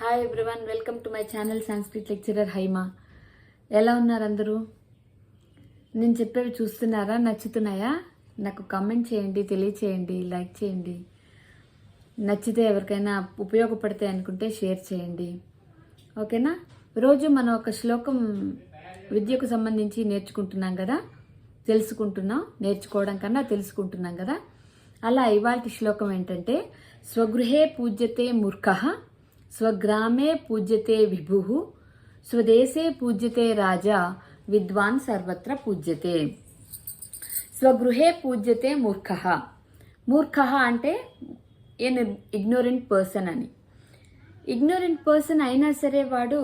Hi everyone welcome to my channel Sanskrit lecturer Haima ఎలా ఉన్నారు అందరూ? నేను చెప్పేవి చూస్తున్నారా? నచ్చుతున్నాయా? నాకు కామెంట్ చేయండి తెలియచేయండి లైక్ చేయండి. నచ్చితే ఎవరికైనా ఉపయోగపడతాయి అనుకుంటే షేర్ చేయండి. ఓకేనా రోజు మనం ఒక శ్లోకం విద్యకు సంబంధించి నేర్చుకుంటున్నాం కదా? తెలుసుకుంటున్నాం నేర్చుకోవడం కన్నా తెలుసుకుంటున్నాం కదా? అలా ఇవాళ శ్లోకం ఏంటంటే స్వగృహే పూజ్యతే మూర్ఖ స్వగ్రామే పూజ్యతే విభు స్వదేశే పూజ్యతే రాజా విద్వాన్ సర్వత్ర పూజ్యతే. స్వగృహే పూజ్యతే మూర్ఖ. మూర్ఖ అంటే ఎన్ ఇగ్నోరెంట్ పర్సన్ అని. ఇగ్నోరెంట్ పర్సన్ అయినా సరే వాడు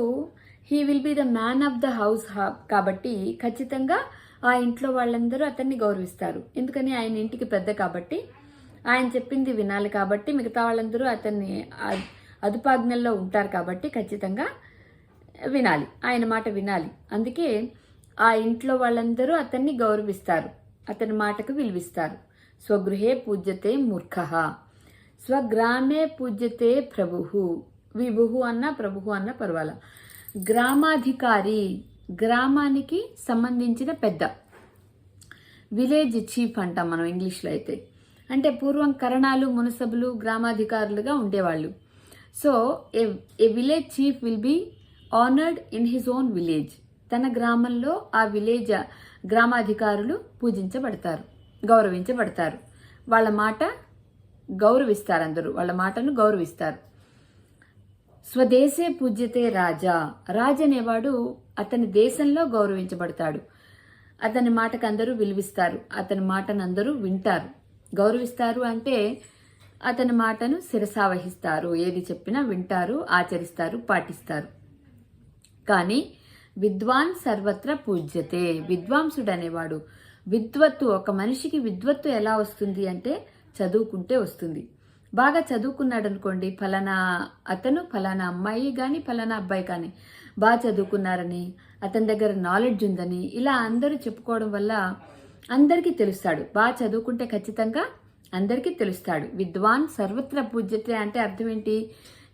he will be the man of the house కాబట్టి ఖచ్చితంగా ఆ ఇంట్లో వాళ్ళందరూ అతన్ని గౌరవిస్తారు. ఎందుకని ఆయన ఇంటికి పెద్ద కాబట్టి ఆయన చెప్పింది వినాలి కాబట్టి మిగతా వాళ్ళందరూ అతన్ని అదుపాజ్ఞల్లో ఉంటారు కాబట్టి ఖచ్చితంగా వినాలి. ఆయన మాట వినాలి. అందుకే ఆ ఇంట్లో వాళ్ళందరూ అతన్ని గౌరవిస్తారు. అతని మాటకు విలువిస్తారు. స్వగృహే పూజ్యతే మూర్ఖ. స్వగ్రామే పూజ్యతే ప్రభు. విభు అన్న ప్రభు అన్న పర్వాల. గ్రామాధికారి గ్రామానికి సంబంధించిన పెద్ద. విలేజ్ చీఫ్ అంటాం మనం ఇంగ్లీష్లో అయితే. అంటే పూర్వం కరణాలు మునసబులు గ్రామాధికారులుగా ఉండేవాళ్ళు. So a a village chief will be honoured in his own village తన గ్రామంలో ఆ విలేజ్ గ్రామాధికారులు పూజించబడతారు గౌరవించబడతారు. వాళ్ళ మాట గౌరవిస్తారు అందరూ. వాళ్ళ మాటను గౌరవిస్తారు. స్వదేశే పూజ్యతే రాజా. రాజు అనేవాడు అతని దేశంలో గౌరవించబడతాడు. అతని మాటకు అందరూ విలువిస్తారు. అతని మాటను అందరూ వింటారు. గౌరవిస్తారు అంటే అతని మాటను శిరసావహిస్తారు ఏది చెప్పినా వింటారు ఆచరిస్తారు పాటిస్తారు. కానీ విద్వాన్ సర్వత్ర పూజ్యతే. విద్వాంసుడు అనేవాడు విద్వత్తు ఒక మనిషికి విద్వత్తు ఎలా వస్తుంది అంటే చదువుకుంటే వస్తుంది. బాగా చదువుకున్నాడు అనుకోండి ఫలానా అతను ఫలానా అమ్మాయి కానీ ఫలానా అబ్బాయి కానీ బాగా చదువుకున్నారని అతని దగ్గర నాలెడ్జ్ ఉందని ఇలా అందరూ చెప్పుకోవడం వల్ల అందరికీ తెలుస్తాడు. బాగా చదువుకుంటే ఖచ్చితంగా అందరికీ తెలుస్తాడు. విద్వాన్ సర్వత్ర పూజ్యతే అంటే అర్థం ఏంటి?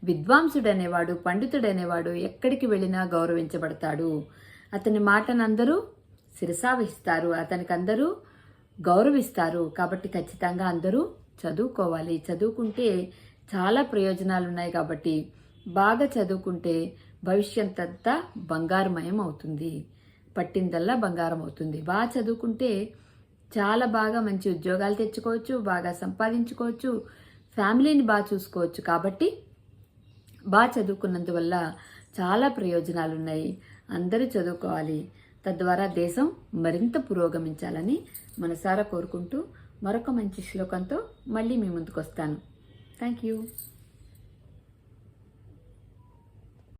విద్వాంసుడనేవాడు పండితుడనేవాడు ఎక్కడికి వెళ్ళినా గౌరవించబడతాడు. అతని మాటను అందరూ శిరసావహిస్తారు అతనికి అందరూ గౌరవిస్తారు. కాబట్టి ఖచ్చితంగా అందరూ చదువుకోవాలి. చదువుకుంటే చాలా ప్రయోజనాలు ఉన్నాయి కాబట్టి బాగా చదువుకుంటే భవిష్యత్ అంతా బంగారమయం అవుతుంది పట్టిందల్లా బంగారం అవుతుంది బాగా చదువుకుంటే చాలా బాగా మంచి ఉద్యోగాలు తెచ్చుకోవచ్చు బాగా సంపాదించుకోవచ్చు ఫ్యామిలీని బాగా చూసుకోవచ్చు. కాబట్టి బాగా చదువుకున్నందువల్ల చాలా ప్రయోజనాలు ఉన్నాయి అందరూ చదువుకోవాలి. తద్వారా దేశం మరింత పురోగమించాలని మనసారా కోరుకుంటూ మరొక మంచి శ్లోకంతో మళ్ళీ మీ ముందుకు వస్తాను థ్యాంక్ యూ